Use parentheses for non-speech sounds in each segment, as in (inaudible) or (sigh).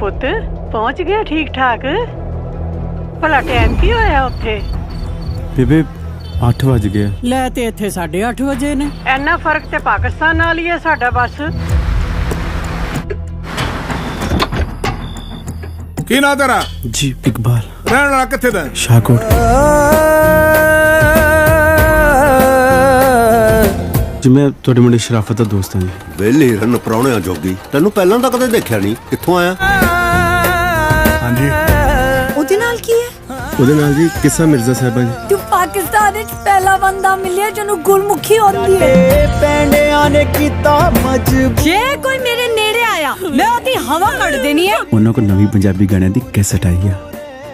ਪੁੱਤ ਪਹੁੰਚ ਗਿਆ ਠੀਕ ਠਾਕ ਭਲਾ ਟਾਈਮ ਕੀ ਹੋਇਆ ਉੱਥੇ? ਬੇਬੇ 8 ਵਜ ਗਏ। ਲੈ ਤੇ ਇੱਥੇ 8:30 ਵਜੇ ਨੇ। ਐਨਾ ਫ਼ਰਕ ਤੇ ਪਾਕਿਸਤਾਨ ਨਾਲ ਹੀ ਹੈ ਸਾਡਾ ਬਸ। ਕੀ ਨਾਂ ਤੇਰਾ? ਜੀ ਇਕਬਾਲ। ਰਹਿਣ ਵਾਲਾ ਕਿੱਥੇ ਦਾ ਸ਼ਾਹਕੋਟ। ਜੀ ਮੈਂ ਤੁਹਾਡੇ ਮੁੰਡੇ ਸ਼ਰਾਫਤ ਦਾ ਦੋਸਤ ਹਾਂ ਜੀ। ਵੇਲੇ ਰਨ ਪਰੌਣਿਆਂ ਜੋਗੀ। ਤੈਨੂੰ ਪਹਿਲਾਂ ਤਾਂ ਕਦੇ ਦੇਖਿਆ ਨਹੀਂ। ਕਿੱਥੋਂ ਆਇਆ? ਉਹਦੇ ਨਾਲ ਜੀ ਕਿੱਸਾ ਮਿਰਜ਼ਾ ਸਾਹਿਬਾ ਜੀ। ਤੂੰ ਪਾਕਿਸਤਾਨ ਵਿੱਚ ਪਹਿਲਾ ਬੰਦਾ ਮਿਲਿਆ ਜਿਹਨੂੰ ਗੁਲਮੁਖੀ ਆਉਂਦੀ ਹੈ। ਪੈਂਡਿਆਂ ਨੇ ਕੀਤਾ ਮਜਬੂਰ। ਜੇ ਕੋਈ ਮੇਰੇ ਨੇੜੇ ਆਇਆ ਮੈਂ ਉਹਦੀ ਹਵਾ ਕੱਢ ਦੇਣੀ ਹੈ। ਉਹਨਾਂ ਕੋਲ ਨਵੀਂ ਪੰਜਾਬੀ ਗਾਣਿਆਂ ਦੀ ਕੈਸਟ ਆਈ ਆ।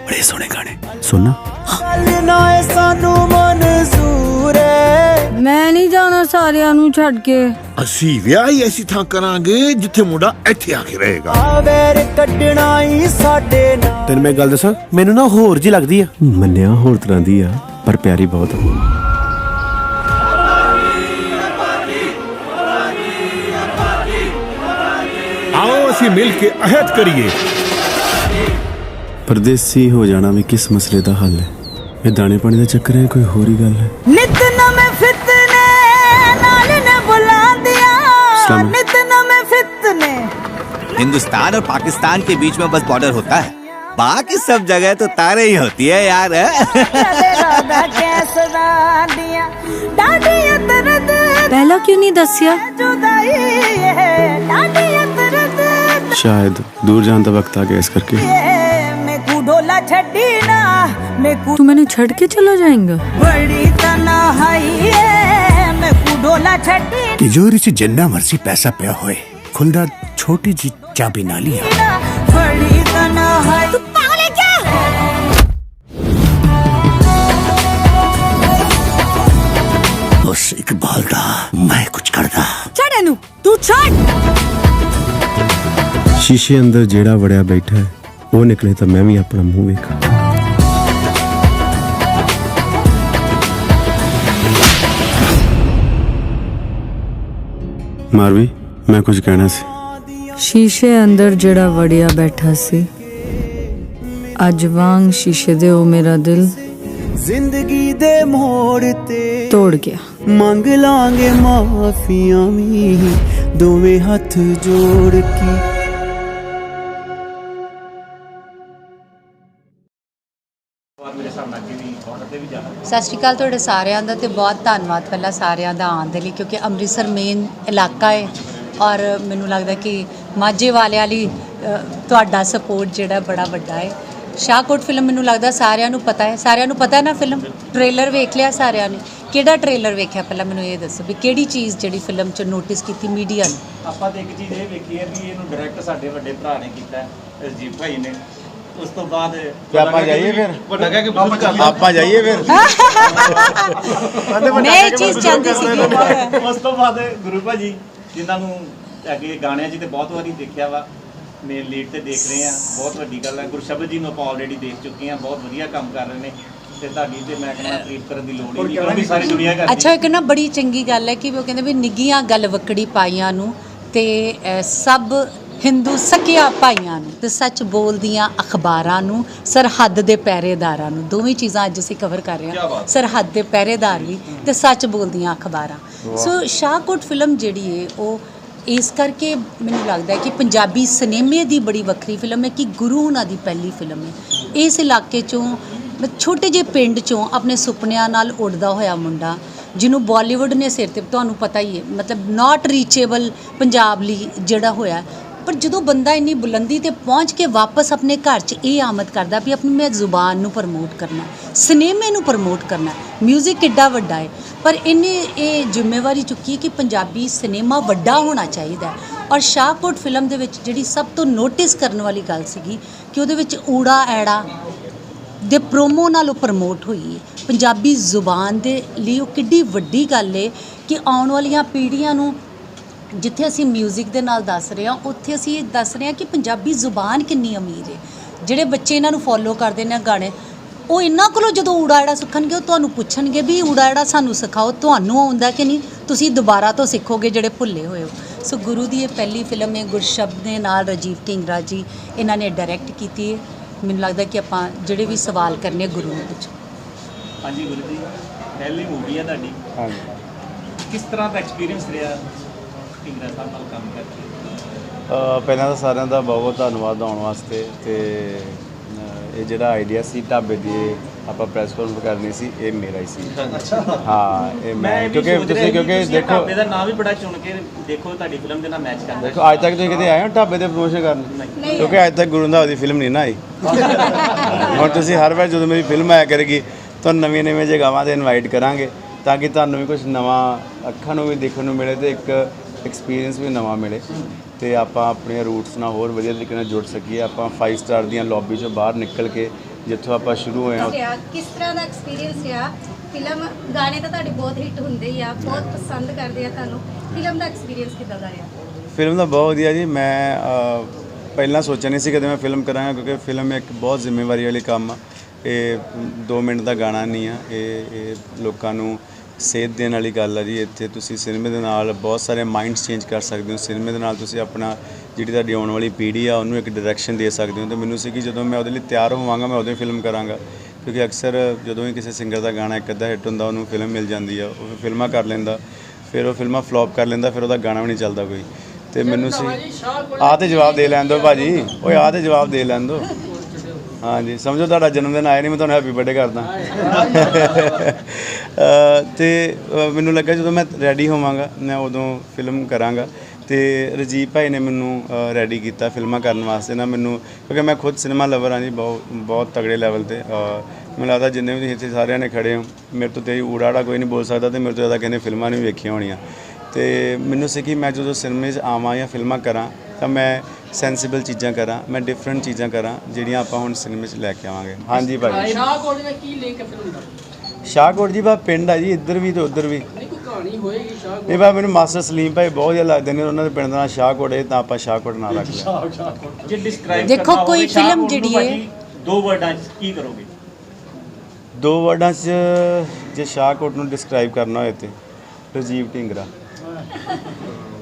ਬੜੇ ਸੋਹਣੇ ਗਾਣੇ। ਸੁਣਨਾ। ਨਾ ਸਾਨੂੰ ਮਨਜ਼ੂਰ ਏ ਮੈਂ ਨਹੀਂ ਜਾਣਾ ਸਾਰਿਆਂ ਨੂੰ ਛੱਡ ਕੇ। ਅਸੀਂ ਵਿਆਹ ਹੀ ਐਸੀ ਥਾਂ ਕਰਾਂਗੇ ਜਿੱਥੇ ਮੁੰਡਾ ਇੱਥੇ ਆ ਕੇ ਰਹੇਗਾ। ਆਵੇਰ ਕੱਢਣਾ ਹੀ ਸਾਡੇ ਨਾਲ। ਤੈਨੂੰ ਮੈਂ ਗੱਲ ਦੱਸਾਂ? ਮੈਨੂੰ ਨਾ ਹੋਰ ਜੀ ਲੱਗਦੀ ਆ। ਮੰਨਿਆ ਹੋਰ ਤਰ੍ਹਾਂ ਦੀ ਆ ਪਰ ਪਿਆਰੀ ਬਹੁਤ। ਆ ਆਓ ਅਸੀਂ ਮਿਲ ਕੇ ਅਹਿਦ ਕਰੀਏ। ਪਰਦੇਸੀ ਹੋ ਜਾਣਾ ਵੀ ਕਿਸ ਮਸਲੇ ਦਾ ਹੱਲ ਹੈ? ਇਹ ਦਾਣੇ ਪਾਣੀ ਦਾ ਚੱਕਰ ਹੈ ਕੋਈ ਹੋਰ ਹੀ ਗੱਲ ਹੈ? ਨਿਤ हिंदुस्तान और पाकिस्तान के बीच में बस बॉर्डर होता है। बाकी सब जगह तो तारे ही होती है यार। पहला क्यों नहीं दसिया? शायद दूर जाने का वक्त आ गया इस करके। तू मैंने छड़ के चला जाएँगा। बड़ी तना है। ਤੂੰ ਮੈਨੂੰ ਛੱਡ ਹੈ ਤਿਜੋਰੀ 'ਚ ਜਿੰਨਾ ਮਰਜ਼ੀ ਪੈਸਾ ਪਿਆ ਹੋਏ ਖੁੱਲਦਾ ਛੋਟੀ ਜੀ ਚਾਬੀ ਨਾਲ ਹੀ ਆ। ਨਾ ਬੜੀ ਤਨਹਾਈ ਤੂੰ ਪਾਗਲ ਹੈ ਕਿਆ ਉਸ ਇਕਬਾਲ ਦਾ ਮੈਂ ਕੁਝ ਕਰਦਾ। ਛੱਡ ਇਹਨੂੰ ਤੂੰ ਛੱਡ। ਸ਼ੀਸ਼ੇ ਅੰਦਰ ਜਿਹੜਾ ਵੜਿਆ ਬੈਠਾ ਹੈ ਉਹ ਨਿਕਲੇ ਤਾਂ ਮੈਂ ਵੀ ਆਪਣਾ ਮੂੰਹ ਵੇਖਾਂ। ਮਾਰਵੀ ਮੈਂ ਕੁਝ ਕਹਿਣਾ ਸੀ। ਸ਼ੀਸ਼ੇ ਅੰਦਰ ਜਿਹੜਾ ਵੜਿਆ ਬੈਠਾ ਸੀ ਅੱਜ ਵਾਂਗ ਸ਼ੀਸ਼ੇ ਦੇ ਉਹ ਮੇਰਾ ਦਿਲ ਜ਼ਿੰਦਗੀ ਦੇ ਮੋੜ ਤੇ ਤੋੜ ਗਿਆ। ਮੰਗ ਲਾਂਗੇ ਮਾਫੀਆਂ ਵੀ ਦੋਵੇਂ ਹੱਥ ਜੋੜ ਕੇ। ਸਤਿ ਸ਼੍ਰੀ ਅਕਾਲ ਤੁਹਾਡੇ ਸਾਰਿਆਂ ਦਾ ਤੇ ਬਹੁਤ ਧੰਨਵਾਦ ਪਹਿਲਾਂ ਸਾਰਿਆਂ ਦਾ ਆਉਣ ਦੇ ਲਈ ਕਿਉਂਕਿ ਅੰਮ੍ਰਿਤਸਰ ਮੇਨ ਇਲਾਕਾ ਹੈ ਔਰ ਮੈਨੂੰ ਲੱਗਦਾ ਕਿ ਮਾਝੇ ਵਾਲਿਆਂ ਲਈ ਤੁਹਾਡਾ ਸਪੋਰਟ ਜਿਹੜਾ ਬੜਾ ਵੱਡਾ ਹੈ। ਸ਼ਾਹਕੋਟ ਫਿਲਮ ਮੈਨੂੰ ਲੱਗਦਾ ਸਾਰਿਆਂ ਨੂੰ ਪਤਾ ਹੈ। ਸਾਰਿਆਂ ਨੂੰ ਪਤਾ ਹੈ ਨਾ ਫਿਲਮ ਟ੍ਰੇਲਰ ਵੇਖ ਲਿਆ ਸਾਰਿਆਂ ਨੇ। ਕਿਹੜਾ ਟ੍ਰੇਲਰ ਵੇਖਿਆ ਪਹਿਲਾਂ ਮੈਨੂੰ ਇਹ ਦੱਸੋ ਵੀ ਕਿਹੜੀ ਚੀਜ਼ ਜਿਹੜੀ ਫਿਲਮ 'ਚ ਨੋਟਿਸ ਕੀਤੀ ਮੀਡੀਆ ਨੇ? ਆਪਾਂ ਤਾਂ ਇੱਕ ਚੀਜ਼ ਇਹ ਵੇਖੀ ਹੈ ਵੀ ਇਹਨੂੰ ਡਾਇਰੈਕਟ ਸਾਡੇ ਵੱਡੇ ਭਰਾ ਨੇ ਕੀਤਾ ਹੈ, ਰਜੀਵ ਭਾਈ ਨੇ। ਉਸ ਤੋਂ ਬਾਅਦ ਆਪਾਂ ਜਾਈਏ ਫਿਰ? ਵੱਡਾ ਕਹਿ ਕੇ ਆਪਾਂ ਜਾਈਏ। ਫਿਰ? ਮੈਂ ਇਹ ਚੀਜ਼ ਚਾਹੁੰਦੀ ਸੀ ਉਸ ਤੋਂ ਬਾਅਦ ਗੁਰੂ ਭਾਜੀ ਜਿਨ੍ਹਾਂ ਨੂੰ ਅੱਗੇ ਗਾਣਿਆਂ 'ਚ ਤੇ ਬਹੁਤ ਵਾਰੀ ਦੇਖਿਆ ਵਾ ਮੇਨ ਲੀਡ ਤੇ ਦੇਖ ਰਹੇ ਆ ਬਹੁਤ ਵੱਡੀ ਗੱਲ ਹੈ ਗੁਰਸ਼ਬਦ ਜੀ ਨੂੰ ਆਪਾਂ ਆਲਰੇਡੀ ਦੇਖ ਚੁੱਕੇ ਆ ਬਹੁਤ ਵਧੀਆ ਕੰਮ ਕਰ ਰਹੇ ਨੇ। ਤੇ ਤੁਹਾਡੀ ਤੇ ਮੈਂ ਕਹਿੰਦਾ ਤਾਰੀਫ ਕਰਨ ਦੀ ਲੋੜ ਹੀ ਨਹੀਂ ਕਿਉਂਕਿ ਸਾਰੀ ਦੁਨੀਆ ਕਰਦੀ। ਅੱਛਾ ਇੱਕ ਨਾ ਬੜੀ ਚੰਗੀ ਗੱਲ ਹੈ ਕਿ ਉਹ ਕਹਿੰਦੇ ਵੀ ਨਿੱਗੀਆਂ ਗੱਲ ਵਕੜੀ ਪਾਈਆਂ ਨੂੰ ਤੇ ਅਹ, ਸਭ ਹਿੰਦੂ ਸਕਿਆ ਭਾਈਆਂ ਨੂੰ ਤੇ ਸੱਚ ਬੋਲਦੀਆਂ ਅਖਬਾਰਾਂ ਨੂੰ ਸਰਹੱਦ ਦੇ ਪਹਿਰੇਦਾਰਾਂ ਨੂੰ। ਦੋਵੇਂ ਚੀਜ਼ਾਂ ਅੱਜ ਅਸੀਂ ਕਵਰ ਕਰ ਰਹੇ ਹਾਂ। ਸਰਹੱਦ ਦੇ ਪਹਿਰੇਦਾਰ ਵੀ ਤੇ ਸੱਚ ਬੋਲਦੀਆਂ ਅਖਬਾਰਾਂ। ਸੋ ਸ਼ਾਹਕੋਟ ਫਿਲਮ ਜਿਹੜੀ ਹੈ ਉਹ ਇਸ ਕਰਕੇ ਮੈਨੂੰ ਲੱਗਦਾ ਕਿ ਪੰਜਾਬੀ ਸਿਨੇਮੇ ਦੀ ਬੜੀ ਵੱਖਰੀ ਫਿਲਮ ਹੈ ਕਿ ਗੁਰੂ ਉਹਨਾਂ ਦੀ ਪਹਿਲੀ ਫਿਲਮ ਹੈ। ਇਸ ਇਲਾਕੇ ਚੋਂ ਛੋਟੇ ਜਿਹੇ ਪਿੰਡ ਚੋਂ ਆਪਣੇ ਸੁਪਨਿਆਂ ਨਾਲ ਉੱਡਦਾ ਹੋਇਆ ਮੁੰਡਾ ਜਿਹਨੂੰ ਬਾਲੀਵੁੱਡ ਨੇ ਸਿਰ ਤੇ ਤੁਹਾਨੂੰ ਪਤਾ ਹੀ ਹੈ ਮਤਲਬ ਨਾਟ ਰੀਚੇਬਲ ਪੰਜਾਬ ਲਈ ਜਿਹੜਾ ਹੋਇਆ ਪਰ ਜਦੋਂ ਬੰਦਾ ਇੰਨੀ ਬੁਲੰਦੀ ਤੇ ਪਹੁੰਚ ਕੇ ਵਾਪਸ ਆਪਣੇ ਘਰ 'ਚ ਇਹ ਆਮਦ ਕਰਦਾ ਵੀ ਆਪਣੀ ਮੈਂ ਜ਼ੁਬਾਨ ਨੂੰ ਪ੍ਰਮੋਟ ਕਰਨਾ, ਸਿਨੇਮੇ ਨੂੰ ਪ੍ਰਮੋਟ ਕਰਨਾ ਮਿਊਜ਼ਿਕ ਕਿੱਡਾ ਵੱਡਾ ਹੈ ਪਰ ਇਹਨੇ ਇਹ ਜ਼ਿੰਮੇਵਾਰੀ ਚੁੱਕੀ ਹੈ ਕਿ ਪੰਜਾਬੀ ਸਿਨੇਮਾ ਵੱਡਾ ਹੋਣਾ ਚਾਹੀਦਾ ਔਰ ਸ਼ਾਹਕੋਟ ਫਿਲਮ ਦੇ ਵਿੱਚ ਜਿਹੜੀ ਸਭ ਤੋਂ ਨੋਟਿਸ ਕਰਨ ਵਾਲੀ ਗੱਲ ਸੀਗੀ ਕਿ ਉਹਦੇ ਵਿੱਚ ਊੜਾ ਐੜਾ ਦੇ ਪ੍ਰੋਮੋ ਨਾਲ ਉਹ ਪ੍ਰਮੋਟ ਹੋਈ ਹੈ ਪੰਜਾਬੀ ਜ਼ੁਬਾਨ ਦੇ ਲਈ ਉਹ ਕਿੱਡੀ ਵੱਡੀ ਗੱਲ ਹੈ ਕਿ ਆਉਣ ਵਾਲੀਆਂ ਪੀੜ੍ਹੀਆਂ ਨੂੰ ਜਿੱਥੇ ਅਸੀਂ 뮤직 ਦੇ ਨਾਲ ਦੱਸ ਰਹੇ ਹਾਂ ਉੱਥੇ ਅਸੀਂ ਇਹ ਦੱਸ ਰਹੇ ਹਾਂ ਕਿ ਪੰਜਾਬੀ ਜ਼ੁਬਾਨ ਕਿੰਨੀ ਅਮੀਰ ਹੈ। ਜਿਹੜੇ ਬੱਚੇ ਇਹਨਾਂ ਨੂੰ ਫੋਲੋ ਕਰਦੇ ਨੇ ਗਾਣੇ ਉਹ ਇਹਨਾਂ ਕੋਲੋਂ ਜਦੋਂ ਊੜਾ ਐੜਾ ਸਿੱਖਣਗੇ ਉਹ ਤੁਹਾਨੂੰ ਪੁੱਛਣਗੇ ਵੀ ਊੜਾ ਐੜਾ ਸਾਨੂੰ ਸਿਖਾਓ ਤੁਹਾਨੂੰ ਆਉਂਦਾ ਕਿ ਨਹੀਂ? ਤੁਸੀਂ ਦੁਬਾਰਾ ਤੋਂ ਸਿੱਖੋਗੇ ਜਿਹੜੇ ਭੁੱਲੇ ਹੋਏ ਹੋ। ਸੋ ਗੁਰੂ ਦੀ ਇਹ ਪਹਿਲੀ ਫਿਲਮ ਹੈ ਗੁਰਸ਼ਬਦ ਦੇ ਨਾਲ ਰਾਜੀਵ ਢਿੰਗਰਾ ਜੀ ਇਹਨਾਂ ਨੇ ਡਾਇਰੈਕਟ ਕੀਤੀ ਹੈ। ਮੈਨੂੰ ਲੱਗਦਾ ਕਿ ਆਪਾਂ ਜਿਹੜੇ ਵੀ ਸਵਾਲ ਕਰਨੇ ਗੁਰੂ ਨੂੰ ਪੁੱਛੋ ਹਾਂਜੀ ਗੁਰੂ ਜੀ ਪਹਿਲੀ ਮੂਵੀ ਹੈ ਤੁਹਾਡੀ। ਹਾਂਜੀ। ਕਿਸ ਤਰ੍ਹਾਂ ਦਾ ਐਕਸਪੀਰੀਅੰਸ ਰਿਹਾ? ਢਿੰਗਰਾ ਸਾਹਿਬ ਨਾਲ ਕੰਮ ਕਰਕੇ ਅ, ਪਹਿਲਾਂ ਤਾਂ ਸਾਰਿਆਂ ਦਾ ਬਹੁਤ ਬਹੁਤ ਧੰਨਵਾਦ ਆਉਣ ਵਾਸਤੇ ਤੇ ਇਹ ਜਿਹੜਾ ਆਈਡੀਆ ਸੀ ਢਾਬੇ ਦੀ ਆਪਾਂ ਪ੍ਰੈਸ ਕਾਨਫਰੰਸ ਕਰਨੀ ਸੀ ਇਹ ਮੇਰਾ ਹੀ ਸੀ। ਹਾਂ ਇਹ ਮੈਂ ਕਿਉਂਕਿ ਤੁਸੀਂ ਕਿਉਂਕਿ ਦੇਖੋ ਢਾਬੇ ਦਾ ਨਾਮ ਵੀ ਬੜਾ ਚੁਣ ਕੇ ਦੇਖੋ ਤੁਹਾਡੀ ਫਿਲਮ ਦੇ ਨਾਲ ਮੈਚ ਕਰਦਾ ਦੇਖੋ ਅੱਜ ਤੱਕ ਤੁਸੀਂ ਕਿਤੇ ਆਏ ਹੋ ਢਾਬੇ ਤੇ ਪ੍ਰੋਮੋਸ਼ਨ ਕਰਨ? ਕਿਉਂਕਿ ਅੱਜ ਤੱਕ ਗੁਰੂ ਰੰਧਾਵਾ ਦੀ ਫਿਲਮ ਨਹੀਂ ਨਾ ਆਈ (laughs) ਹੁਣ ਤੁਸੀਂ ਹਰ ਵਾਰ ਜਦੋਂ ਮੇਰੀ ਫਿਲਮ ਆਇਆ ਕਰੇਗੀ ਤੁਹਾਨੂੰ ਨਵੀਆਂ ਨਵੀਆਂ ਜਗ੍ਹਾਵਾਂ ਤੇ ਇਨਵਾਈਟ ਕਰਾਂਗੇ ਤਾਂ ਕਿ ਤੁਹਾਨੂੰ ਵੀ ਕੁਝ ਨਵਾਂ ਅੱਖਾਂ ਨੂੰ ਵੀ ਦੇਖਣ ਨੂੰ ਮਿਲੇ ਤੇ ਇੱਕ ਐਕਸਪੀਰੀਅੰਸ ਵੀ ਨਵਾਂ ਮਿਲੇ ਤੇ ਆਪਾਂ ਆਪਣੇ ਰੂਟਸ ਨਾਲ ਹੋਰ ਵਧੀਆ ਤਰੀਕੇ ਨਾਲ ਜੁੜ ਸਕੀਏ ਆਪਾਂ 5 ਸਟਾਰ ਦੀਆਂ ਲੌਬੀ ਚੋਂ ਬਾਹਰ ਨਿਕਲ ਕੇ ਜਿੱਥੋਂ ਆਪਾਂ ਸ਼ੁਰੂ ਹੋਏ ਹਾਂ। ਕਿਸ ਤਰ੍ਹਾਂ ਦਾ ਐਕਸਪੀਰੀਅੰਸ ਰਿਹਾ? ਫਿਲਮ ਗਾਣੇ ਤਾਂ ਤੁਹਾਡੇ ਬਹੁਤ ਹਿੱਟ ਹੁੰਦੇ ਹੀ ਆ ਬਹੁਤ ਪਸੰਦ ਕਰਦੇ ਆ ਤੁਹਾਨੂੰ। ਫਿਲਮ ਦਾ ਐਕਸਪੀਰੀਅੰਸ ਕਿੱਦਾਂ ਦਾ ਰਿਹਾ? ਫਿਲਮ ਦਾ ਬਹੁਤ ਵਧੀਆ ਜੀ। ਮੈਂ ਪਹਿਲਾਂ ਸੋਚਿਆ ਨਹੀਂ ਸੀ ਕਦੇ ਮੈਂ ਫਿਲਮ ਕਰਾਂਗਾ ਕਿਉਂਕਿ ਫਿਲਮ ਇੱਕ ਬਹੁਤ ਜ਼ਿੰਮੇਵਾਰੀ ਵਾਲੀ ਕੰਮ ਆ। ਇਹ 2 ਮਿੰਟ ਦਾ ਗਾਣਾ ਨਹੀਂ ਆ ਇਹ ਇਹ ਲੋਕਾਂ ਨੂੰ ਸੇਧ ਦੇਣ ਵਾਲੀ ਗੱਲ ਆ ਜੀ ਇੱਥੇ ਤੁਸੀਂ ਸਿਨੇਮੇ ਦੇ ਨਾਲ ਬਹੁਤ ਸਾਰੇ ਮਾਈਂਡਸ ਚੇਂਜ ਕਰ ਸਕਦੇ ਹੋ। ਸਿਨੇਮੇ ਦੇ ਨਾਲ ਤੁਸੀਂ ਆਪਣਾ ਜਿਹੜੀ ਤੁਹਾਡੀ ਆਉਣ ਵਾਲੀ ਪੀੜ੍ਹੀ ਆ ਉਹਨੂੰ ਇੱਕ ਡਾਇਰੈਕਸ਼ਨ ਦੇ ਸਕਦੇ ਹੋ। ਤੇ ਮੈਨੂੰ ਸੀ ਕਿ ਜਦੋਂ ਮੈਂ ਉਹਦੇ ਲਈ ਤਿਆਰ ਹੋਵਾਂਗਾ ਮੈਂ ਹੀ ਫਿਲਮ ਕਰਾਂਗਾ। ਕਿਉਂਕਿ ਅਕਸਰ ਜਦੋਂ ਹੀ ਕਿਸੇ ਸਿੰਗਰ ਦਾ ਗਾਣਾ ਇੱਕ ਅੱਧਾ ਹਿੱਟ ਹੁੰਦਾ ਉਹਨੂੰ ਫਿਲਮ ਮਿਲ ਜਾਂਦੀ ਆ ਉਹ ਫਿਲਮਾਂ ਕਰ ਲੈਂਦਾ। ਫਿਰ ਉਹ ਫਿਲਮਾਂ ਫਲॉप ਕਰ ਲੈਂਦਾ ਫਿਰ ਉਹਦਾ ਗਾਣਾ ਵੀ ਨਹੀਂ ਚੱਲਦਾ ਕੋਈ। ਤੇ ਮੈਨੂੰ ਸੀ ਆਹ ਤੇ ਜਵਾਬ ਦੇ ਲੈਣ ਦਿਓ ਭਾਜੀ। ਓਏ ਆਹ ਤੇ ਜਵਾਬ ਦੇ ਲੈਣ ਦਿਓ ਹਾਂਜੀ ਸਮਝੋ ਤੁਹਾਡਾ ਜਨਮ ਦਿਨ ਆਇਆ ਨਹੀਂ ਮੈਂ ਤੁਹਾਨੂੰ ਹੈਪੀ ਬਰਥਡੇ ਕਰਦਾ। ਅ, ਤੇ ਮੈਨੂੰ ਲੱਗਾ ਜਦੋਂ ਮੈਂ ਰੈਡੀ ਹੋਵਾਂਗਾ ਮੈਂ ਉਦੋਂ ਫਿਲਮ ਕਰਾਂਗਾ। ਤੇ ਰਜੀਵ ਭਾਈ ਨੇ ਮੈਨੂੰ ਰੈਡੀ ਕੀਤਾ ਫਿਲਮਾਂ ਕਰਨ ਵਾਸਤੇ। ਨਾ ਮੈਨੂੰ ਕਿਉਂਕਿ ਮੈਂ ਖੁਦ ਸਿਨੇਮਾ ਲਵਰ ਹਾਂ ਜੀ ਬਹੁਤ ਬਹੁਤ ਤਗੜੇ ਲੈਵਲ ਤੇ। ਮੈਨੂੰ ਲੱਗਦਾ ਜਿੰਨੇ ਵੀ ਤੁਸੀਂ ਇੱਥੇ ਸਾਰਿਆਂ ਨੇ ਖੜੇ ਹੋ ਮੇਰੇ ਤੋਂ ਤੇ ਊੜਾੜਾ ਕੋਈ ਨਹੀਂ ਬੋਲ ਸਕਦਾ ਤੇ ਮੇਰੇ ਤੋਂ ਜ਼ਿਆਦਾ ਕਹਿੰਦੇ ਫਿਲਮਾਂ ਨਹੀਂ ਵੇਖੀਆਂ ਹੋਣੀਆਂ। ਤੇ ਮੈਨੂੰ ਸੀ ਕਿ ਮੈਂ ਜਦੋਂ ਸਿਨੇਮੇ 'ਚ ਆਵਾਂ ਜਾਂ ਫਿਲਮਾਂ ਕਰਾਂ ਤਾਂ ਮੈਂ ਸੈਂਸੀਬਲ ਚੀਜ਼ਾਂ ਕਰਾਂ ਮੈਂ ਡਿਫਰੈਂਟ ਚੀਜ਼ਾਂ ਕਰਾਂ ਜਿਹੜੀਆਂ ਆਪਾਂ ਹੁਣ ਸਿਨੇਮੇ 'ਚ ਲੈ ਕੇ ਆਵਾਂਗੇ। ਹਾਂਜੀ ਭਾਈ। ਸ਼ਾਹਕੋਟ ਦਾ ਕੀ ਲਿੰਕ ਹੈ ਫਿਲਮ ਦਾ ਸ਼ਾਹਕੋਟ ਜੀ ਬਾ ਪਿੰਡ ਆ ਜੀ ਇੱਧਰ ਵੀ ਤੇ ਉੱਧਰ ਵੀ। ਨਹੀਂ ਕੋਈ ਕਹਾਣੀ ਹੋਏਗੀ ਸ਼ਾਹਕੋਟ ਇਹ ਬਾ ਮੈਨੂੰ ਮਾਸਟਰ ਸਲੀਮ ਭਾਈ ਬਹੁਤ ਵਧੀਆ ਲੱਗਦੇ ਨੇ ਉਹਨਾਂ ਦੇ ਪਿੰਡ ਦਾ ਨਾਂ ਸ਼ਾਹਕੋਟ ਹੈ ਤਾਂ ਆਪਾਂ ਸ਼ਾਹਕੋਟ ਨਾਂ ਰੱਖ ਲਿਆ। ਜੇ ਡਿਸਕ੍ਰਾਈਬ ਦੇਖੋ, ਕੋਈ film ਜਿਹੜੀ ਹੈ- ਦੋ ਵਰਡਾਂ 'ਚ ਕੀ ਕਰੋਗੇ? ਦੋ ਵਰਡਾਂ 'ਚ ਜੇ ਸ਼ਾਹਕੋਟ ਨੂੰ ਡਿਸਕ੍ਰਾਈਬ ਕਰਨਾ ਹੋਏ ਤੇ ਰਜੀਵ ਢਿੰਗਰਾ।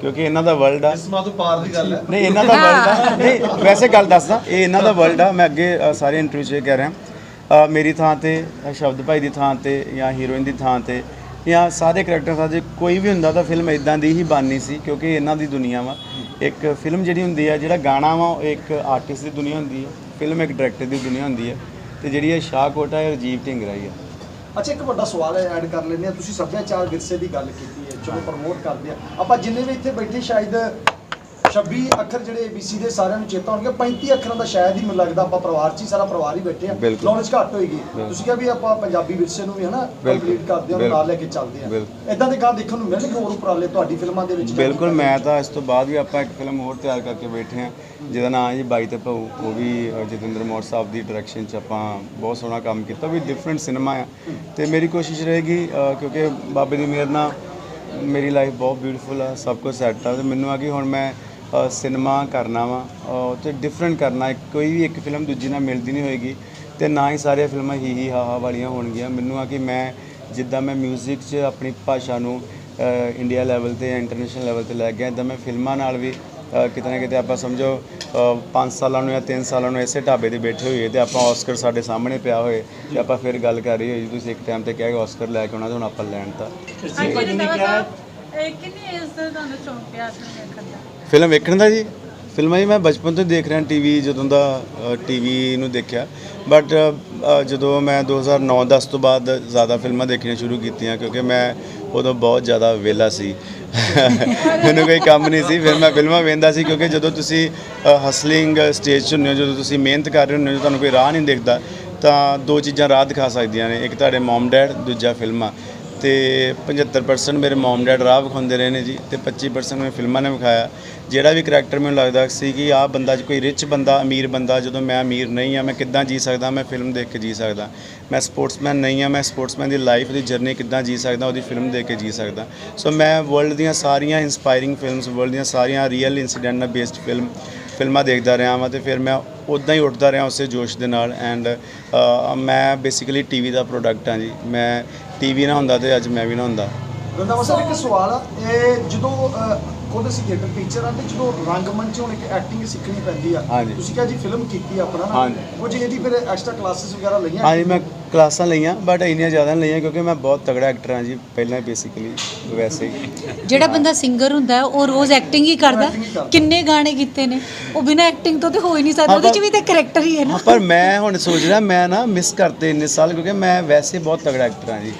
ਕਿਉਂਕਿ ਇਹਨਾਂ ਦਾ ਵਰਲਡ ਆ। ਤੋਂ ਪਾਰ ਦੀ ਗੱਲ ਹੈ। ਨਹੀਂ ਇਹਨਾਂ ਦਾ ਵਰਲਡ ਆ। ਨਹੀਂ ਵੈਸੇ ਗੱਲ ਦੱਸਦਾ ਇਹ ਇਹਨਾਂ ਦਾ ਵਰਲਡ ਆ। ਮੈਂ ਅੱਗੇ ਅ, ਸਾਰੇ ਇੰਟਰਵਿਊ 'ਚ ਇਹ ਕਹਿ ਰਿਹਾ। ਅ, ਮੇਰੀ ਥਾਂ ਤੇ ਅ, ਸ਼ਬਦ ਭਾਈ ਦੀ ਥਾਂ ਤੇ ਜਾਂ ਹੀਰੋਇਨ ਦੀ ਥਾਂ ਤੇ ਜਾਂ ਸਾਰੇ ਕਰੈਕਟਰ ਤੇ ਕੋਈ ਵੀ ਹੁੰਦਾ ਤਾਂ ਫਿਲਮ ਇਦਾਂ ਦੀ ਹੀ ਬਣਨੀ ਸੀ ਕਿਉਂਕਿ ਇਹਨਾਂ ਦੀ ਦੁਨੀਆ ਵਾ। ਇੱਕ ਫਿਲਮ ਜਿਹੜੀ ਹੁੰਦੀ ਆ ਜਿਹੜਾ ਗਾਣਾ ਵਾ ਉਹ ਇੱਕ ਆਰਟਿਸਟ ਦੀ ਦੁਨੀਆ ਹੁੰਦੀ ਹੈ ਫਿਲਮ ਇੱਕ ਡਾਇਰੈਕਟਰ ਦੀ ਦੁਨੀਆ ਹੁੰਦੀ ਹੈ ਤੇ ਜਿਹੜੀ ਇਹ ਸ਼ਾਹਕੋਟ ਆ ਇਹ ਰਜੀਵ ਢਿੰਗਰਾ ਹੀ ਆ। ਅੱਛਾ ਇੱਕ ਵੱਡਾ ਸਵਾਲ ਹੈ ਐਡ ਕਰ ਲੈਂਦੇ ਆ ਤੁਸੀਂ ਸੱਭਿਆਚਾਰ ਵਿਰਸੇ ਦੀ ਗੱਲ ਕੀਤੀ ਚਲੋ ਪ੍ਰਮੋਟ ਕਰਦੇ ਆ। ਆਪਾਂ ਜਿੰਨੇ ਵੀ ਇੱਥੇ ਬੈਠੇ ਸ਼ਾਇਦ 26 ਅੱਖਰ ਜਿਹੜੇ ABC ਦੇ ਸਾਰਿਆਂ ਨੂੰ ਚੇਤਾ ਹੋਣਗੇ 35 ਅੱਖਰਾਂ ਦਾ ਸ਼ਾਇਦ ਹੀ ਮੈਨੂੰ ਲੱਗਦਾ ਆਪਾਂ ਪਰਿਵਾਰ 'ਚ ਹੀ ਸਾਰਾ ਪਰਿਵਾਰ ਹੀ ਬੈਠੇ ਆ। ਬਿਲਕੁਲ। ਨੌਲੇਜ ਘੱਟ ਹੋਏਗੀ। ਤੁਸੀਂ ਕਿਹਾ ਵੀ ਆਪਾਂ ਪੰਜਾਬੀ ਵਿਰਸੇ ਨੂੰ ਵੀ ਹਨਾ ਕੰਪਲੀਟ ਕਰਦੇ ਹਾਂ ਉਹਨੂੰ ਨਾਲ ਲੈ ਕੇ ਚੱਲਦੇ ਆ। ਬਿਲਕੁਲ। ਇਦਾਂ ਦੇ ਗਾਂ ਦੇਖਣ ਨੂੰ ਮਿਲਣਗੇ ਹੋਰ ਉਪਰਾਲੇ ਤੁਹਾਡੀ ਫਿਲਮਾਂ ਦੇ ਵਿੱਚ? ਜਾਂ ਬਿਲਕੁਲ ਮੈਂ ਤਾਂ ਇਸ ਤੋਂ ਬਾਅਦ ਵੀ ਆਪਾਂ ਇੱਕ ਫਿਲਮ ਹੋਰ ਤਿਆਰ ਕਰਕੇ ਬੈਠੇ ਹਾਂ ਜਿਹਦਾ ਨਾਮ ਹੈ ਜੀ ਬਾਈ ਤੇ ਭਾਊ। ਉਹ ਵੀ ਅ, ਜਤਿੰਦਰ ਮੋਰ ਸਾਹਿਬ ਦੀ ਡਾਇਰੈਕਸ਼ਨ 'ਚ ਆਪਾਂ ਬਹੁਤ ਸੋਹਣਾ ਕੰਮ ਕੀਤਾ। ਵੀ ਡਿਫਰੈਂਟ ਸਿਨੇਮਾ ਆ। ਤੇ ਮੇਰੀ ਕੋਸ਼ਿਸ਼ ਰਹੇਗੀ ਅ, ਕਿਉਂਕਿ ਬਾਬੇ ਦੀ ਮਿਹਰ ਨਾਲ ਮੇਰੀ ਲਾਈਫ ਬਹੁਤ ਬਿਊਟੀਫੁਲ ਆ ਸਭ ਕੁਝ ਸੈੱਟ ਆ ਤੇ ਮੈਨੂੰ ਆ ਕਿ ਹੁਣ ਮੈਂ ਸਿਨੇਮਾ ਕਰਨਾ ਵਾ ਅ, ਤੇ ਡਿਫਰੈਂਟ ਕਰਨਾ ਕੋਈ ਵੀ ਇੱਕ ਫਿਲਮ ਦੂਜੀ ਨਾਲ ਮਿਲਦੀ ਨਹੀਂ ਹੋਏਗੀ ਤੇ ਨਾ ਹੀ ਸਾਰੀਆਂ ਫਿਲਮਾਂ ਹੀ ਹੀ ਹਾ ਹਾ ਵਾਲੀਆਂ ਹੋਣਗੀਆਂ। ਮੈਨੂੰ ਆ ਕਿ ਮੈਂ ਜਿੱਦਾਂ ਮੈਂ 뮤직 'ਚ ਆਪਣੀ ਭਾਸ਼ਾ ਨੂੰ ਇੰਡੀਆ ਲੈਵਲ ਤੇ ਇੰਟਰਨੈਸ਼ਨਲ ਲੈਵਲ ਤੇ ਲੈ ਗਿਆ ਇਦਾਂ ਮੈਂ ਫਿਲਮਾਂ ਨਾਲ ਵੀ ਕਿਤੇ ਨਾ ਕਿਤੇ ਆਪਾਂ ਸਮਝੋ 5 ਸਾਲਾਂ ਨੂੰ ਜਾਂ 3 ਸਾਲਾਂ ਨੂੰ ਇਸੇ ਢਾਬੇ ਤੇ ਬੈਠੇ ਹੋਈਏ ਤੇ ਆਪਾਂ ਆਸਕਰ ਸਾਡੇ ਸਾਹਮਣੇ ਪਿਆ ਹੋਏ ਤੇ ਆਪਾਂ ਫਿਰ ਗੱਲ ਕਰ ਰਹੀ ਹੋਈ ਤੁਸੀਂ ਇੱਕ ਟਾਈਮ ਤੇ ਕਿਹਾ ਕਿ ਆਸਕਰ ਲੈ ਕੇ ਆਉਣਾ ਤੇ ਹੁਣ ਆਪਾਂ ਲੈਣ ਤਾਂ। ਕਿੰਨੀ ਏਜ ਦਾ ਤੁਹਾਨੂੰ ਸ਼ੌਂਕ ਪਿਆ ਫਿਲਮ ਵੇਖਣ ਦਾ ਜੀ। ਫਿਲਮਾਂ ਜੀ ਮੈਂ ਬਚਪਨ ਤੋਂ ਹੀ ਦੇਖ ਰਿਹਾ ਟੀਵੀ, ਜਦੋਂ ਦਾ ਟੀਵੀ ਨੂੰ ਦੇਖਿਆ। ਬਟ ਜਦੋਂ ਮੈਂ 2009-10 ਤੋਂ ਬਾਅਦ ਜ਼ਿਆਦਾ ਫਿਲਮਾਂ ਦੇਖਣੀਆਂ ਸ਼ੁਰੂ ਕੀਤੀਆਂ, ਕਿਉਂਕਿ ਮੈਂ ਉਦੋਂ ਬਹੁਤ ਜ਼ਿਆਦਾ ਵਿਹਲਾ ਸੀ। (laughs) ਮੈਨੂੰ ਕੋਈ ਕੰਮ ਨਹੀਂ ਸੀ, ਫਿਰ ਮੈਂ ਫਿਲਮਾਂ ਵੇਖਦਾ ਸੀ, ਕਿਉਂਕਿ ਜਦੋਂ ਤੁਸੀਂ ਹਸਲਿੰਗ ਸਟੇਜ 'ਚ ਹੁੰਦੇ ਹੋ, ਜਦੋਂ ਤੁਸੀਂ ਮਿਹਨਤ ਕਰ ਰਹੇ ਹੁੰਦੇ ਹੋ ਤੁਹਾਨੂੰ ਕੋਈ ਰਾਹ ਨਹੀਂ ਦਿਖਦਾ, ਤਾਂ ਦੋ ਚੀਜ਼ਾਂ ਰਾਹ ਦਿਖਾ ਸਕਦੀਆਂ ਨੇ। ਇੱਕ ਤੁਹਾਡੇ ਮਮ ਡੈਡ ਦੂਜਾ ਫਿਲਮਾਂ। ਤੇ 75% ਮੇਰੇ ਮਮ ਡੈਡ ਰਾਹ ਵਿਖਾਉਂਦੇ ਰਹੇ ਨੇ ਜੀ, ਤੇ 25% ਮੈਂ ਫਿਲਮਾਂ ਨੇ ਵਿਖਾਇਆ। ਜਿਹੜਾ ਵੀ ਕਰੈਕਟਰ ਮੈਨੂੰ ਲੱਗਦਾ ਸੀ ਕਿ ਆਹ ਬੰਦਾ ਕੋਈ ਰਿਚ ਬੰਦਾ, ਅਮੀਰ ਬੰਦਾ, ਜਦੋਂ ਮੈਂ ਅਮੀਰ ਨਹੀਂ ਆ ਮੈਂ ਕਿੱਦਾਂ ਜੀ ਸਕਦਾ, ਮੈਂ ਫਿਲਮ ਦੇਖ ਕੇ ਜੀ ਸਕਦਾ। ਮੈਂ ਸਪੋਰਟਸਮੈਨ ਨਹੀਂ ਆ ਮੈਂ ਸਪੋਰਟਸਮੈਨ ਦੀ ਲਾਈਫ ਦੀ ਜਰਨੀ ਕਿੱਦਾਂ ਜੀ ਸਕਦਾ, ਉਹਦੀ ਫਿਲਮ ਦੇਖ ਕੇ ਜੀ ਸਕਦਾ। ਸੋ ਮੈਂ ਵਰਲਡ ਦੀਆਂ ਸਾਰੀਆਂ ਇਨਸਪਾਇਰਿੰਗ ਫਿਲਮਸ ਵਰਲਡ ਦੀਆਂ ਸਾਰੀਆਂ ਰੀਅਲ ਇਨਸੀਡੈਂਟ ਨਾਲ ਬੇਸਡ ਫਿਲਮ ਫਿਲਮਾਂ ਦੇਖਦਾ ਰਿਹਾ ਵਾਂ ਤੇ ਫਿਰ ਮੈਂ ਉਦਾਂ ਹੀ ਉੱਠਦਾ ਰਿਹਾ ਉਸੇ ਜੋਸ਼ ਦੇ ਨਾਲ ਐਂਡ ਮੈਂ ਬੇਸਿਕਲੀ ਟੀਵੀ ਦਾ ਪ੍ਰੋਡਕਟ ਹਾਂ ਜੀ। ਮੈਂ ਟੀਵੀ ਨਾ ਹੁੰਦਾ ਤੇ ਅੱਜ ਮੈਂ ਵੀ ਨਾ ਹੁੰਦਾ। ਰੰਦਾਵਾ ਸਾਹਿਬ ਇੱਕ ਸਵਾਲ ਆ, ਇਹ ਜਦੋਂ ਖੁਦ ਅਸੀਂ ਥੀਏਟਰ ਟੀਚਰ ਆਂ ਤੇ ਜਦੋਂ ਰੰਗਮੰਚ ਹੁਣ ਇੱਕ ਐਕਟਿੰਗ ਸਿੱਖਣੀ ਪੈਂਦੀ ਆ। ਹਾਂਜੀ। ਤੁਸੀਂ ਕਿਹਾ ਜੀ ਫਿਲਮ ਕੀਤੀ ਆ ਆਪਣਾ ਨਾ। ਹਾਂਜੀ। ਕੁਝ ਇਹਦੀ ਫਿਰ ਐਕਸਟਰਾ ਕਲਾਸਿਸ ਵਗੈਰਾ ਲਈਆਂ? ਹਾਂਜੀ ਮੈਂ ਕਲਾਸਾਂ ਲਈਆਂ ਬਟ ਇੰਨੀਆਂ ਜ਼ਿਆਦਾ ਨਹੀਂ ਲਈਆਂ ਕਿਉਂਕਿ ਮੈਂ ਬਹੁਤ ਤਗੜਾ ਐਕਟਰ ਹਾਂ ਜੀ ਪਹਿਲਾਂ ਬੇਸਿਕਲੀ ਵੈਸੇ ਹੀ। ਜਿਹੜਾ ਬੰਦਾ ਸਿੰਗਰ ਹੁੰਦਾ ਹੈ, ਉਹ ਰੋਜ਼ ਐਕਟਿੰਗ ਹੀ ਕਰਦਾ। ਕਿੰਨੇ ਗਾਣੇ ਕੀਤੇ ਨੇ? ਉਹ ਬਿਨਾਂ ਐਕਟਿੰਗ ਤੋਂ ਤੇ ਹੋ ਹੀ ਨਹੀਂ ਸਕਦਾ। ਉਹਦੇ ਚ ਵੀ ਤਾਂ ਕਰੈਕਟਰ ਹੀ ਹੈ ਨਾ। ਹਾਂ ਪਰ ਮੈਂ ਹੁਣ ਸੋਚ ਰਿਹਾ ਮੈਂ ਨਾ ਮਿਸ ਕਰਤੇ ਇੰਨੇ ਸਾਲ ਕਿਉਂਕਿ ਮੈਂ ਵੈਸੇ ਬਹੁਤ ਤਗੜਾ ਐਕਟਰ ਹਾਂ ਜੀ।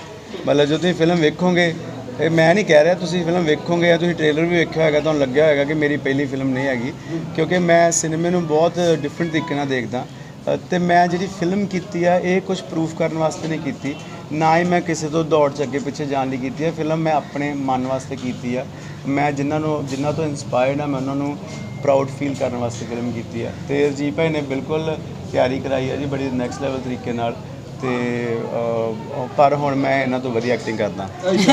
ਮਤਲਬ ਜਦੋਂ ਤੁਸੀਂ ਫਿਲਮ ਵੇਖੋਗੇ ਇਹ ਮੈਂ ਨਹੀਂ ਕਹਿ ਰਿਹਾ ਤੁਸੀਂ ਫਿਲਮ ਵੇਖੋਗੇ ਜਾਂ ਤੁਸੀਂ ਟ੍ਰੇਲਰ ਵੀ ਵੇਖਿਆ ਹੋਏਗਾ ਤੁਹਾਨੂੰ ਲੱਗਿਆ ਹੋਏਗਾ ਕਿ ਮੇਰੀ ਪਹਿਲੀ ਫਿਲਮ ਨਹੀਂ ਹੈਗੀ। ਕਿਉਂਕਿ ਮੈਂ ਸਿਨੇਮੇ ਨੂੰ ਬਹੁਤ ਡਿਫਰੈਂਟ ਤਰੀਕੇ ਨਾਲ ਦੇਖਦਾ। ਅ, ਤੇ ਮੈਂ ਜਿਹੜੀ ਫਿਲਮ ਕੀਤੀ ਆ ਇਹ ਕੁਝ ਪ੍ਰੂਫ ਕਰਨ ਵਾਸਤੇ ਨਹੀਂ ਕੀਤੀ। ਨਾ ਹੀ ਮੈਂ ਕਿਸੇ ਤੋਂ ਦੌੜ ਚ ਅੱਗੇ ਪਿੱਛੇ ਜਾਣ ਲਈ ਕੀਤੀ ਹੈ ਫਿਲਮ ਮੈਂ ਆਪਣੇ ਮਨ ਵਾਸਤੇ ਕੀਤੀ ਆ। ਮੈਂ ਜਿਨ੍ਹਾਂ ਨੂੰ ਜਿਨ੍ਹਾਂ ਤੋਂ ਇਨਸਪਾਇਰਡ ਆ ਮੈਂ ਉਹਨਾਂ ਨੂੰ ਪ੍ਰਾਊਡ ਫੀਲ ਕਰਨ ਵਾਸਤੇ ਫਿਲਮ ਕੀਤੀ ਆ। ਤੇ ਰਜੀਤ ਭਾਈ ਨੇ ਬਿਲਕੁਲ ਤਿਆਰੀ ਕਰਾਈ ਆ ਜੀ ਬੜੀ ਨੈਕਸਟ ਲੈਵਲ ਤਰੀਕੇ ਨਾਲ। ਤੇ ਪਰ ਹੁਣ ਮੈਂ ਇਹਨਾਂ ਤੋਂ ਵਧੀਆ ਐਕਟਿੰਗ ਕਰਦਾ। ਤੁਸੀਂ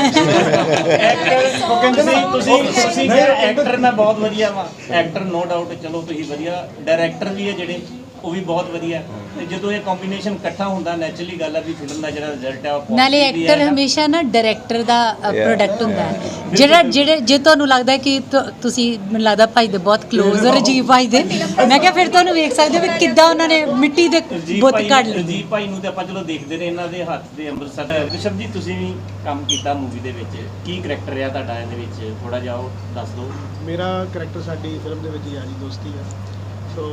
ਤੁਸੀਂ ਤੁਸੀਂ ਕਿਹਾ ਐਕਟਰ ਮੈਂ ਬਹੁਤ ਵਧੀਆ ਵਾਂ। ਐਕਟਰ ਨੋ ਡਾਊਟ ਚਲੋ ਤੁਸੀਂ ਵਧੀਆ। ਡਾਇਰੈਕਟਰ ਵੀ ਹੈ ਜਿਹੜੇ ਉਹ ਵੀ ਬਹੁਤ ਵਧੀਆ। ਤੇ ਜਦੋਂ ਇਹ ਕੰਬੀਨੇਸ਼ਨ ਇਕੱਠਾ ਹੁੰਦਾ ਨੈਚੁਰਲੀ ਗੱਲ ਹੈ ਵੀ ਫਿਲਮ ਦਾ ਜਿਹੜਾ ਰਿਜ਼ਲਟ ਹੈ ਉਹ ਨਾਲੇ positive ਵੀ ਐਕਟਰ ਆਏਗਾ। ਹਮੇਸ਼ਾ ਨਾ ਡਾਇਰੈਕਟਰ ਦਾ ਪ੍ਰੋਡਕਟ ਹੁੰਦਾ ਹੈ। ਜਿਹੜਾ ਜਿਹੜੇ ਜੇ ਤੁਹਾਨੂੰ ਲੱਗਦਾ ਹੈ ਕਿ ਤੁ- ਤੁਸੀਂ ਮੈਨੂੰ ਲੱਗਦਾ ਭਾਈ ਦੇ ਬਹੁਤ ক্লোਜ਼ ਰਜੀਵ ਭਾਈ ਦੇ। ਮੈਂ ਕਿਹਾ ਫਿਰ ਤੁਹਾਨੂੰ ਵੇਖ ਸਕਦੇ ਹੋ ਵੀ ਕਿੱਦਾਂ ਉਹਨਾਂ ਨੇ ਮਿੱਟੀ ਦੇ ਰਣਜੀਤ ਬੁੱਤ ਭਾਈ ਕੱਢ ਨੂੰ- ਲਏ। ਰਣਜੀਤ ਭਾਈ ਨੂੰ ਤੇ ਆਪਾਂ ਚਲੋ ਦੇਖਦੇ ਰਹੇ ਇਹਨਾਂ ਦੇ ਹੱਥ ਦੇ ਅੰਮ੍ਰਿਤਸਰ ਰਿਸ਼ਭ ਜੀ ਤੁਸੀਂ ਵੀ ਕੰਮ ਕੀਤਾ ਮੂਵੀ ਦੇ ਵਿੱਚ। ਕੀ ਕਰੈਕਟਰ ਰਿਹਾ ਤੁਹਾਡਾ ਇਹਦੇ ਵਿੱਚ? ਥੋੜਾ ਜਿਹਾ ਉਹ ਦੱਸ ਦਿਓ। ਮੇਰਾ ਕਰੈਕਟਰ ਸਾਡੀ ਫਿਲਮ ਦੇ ਵਿੱਚ ਯਾਰੀ ਦੋਸਤੀ ਆ। ਸੋ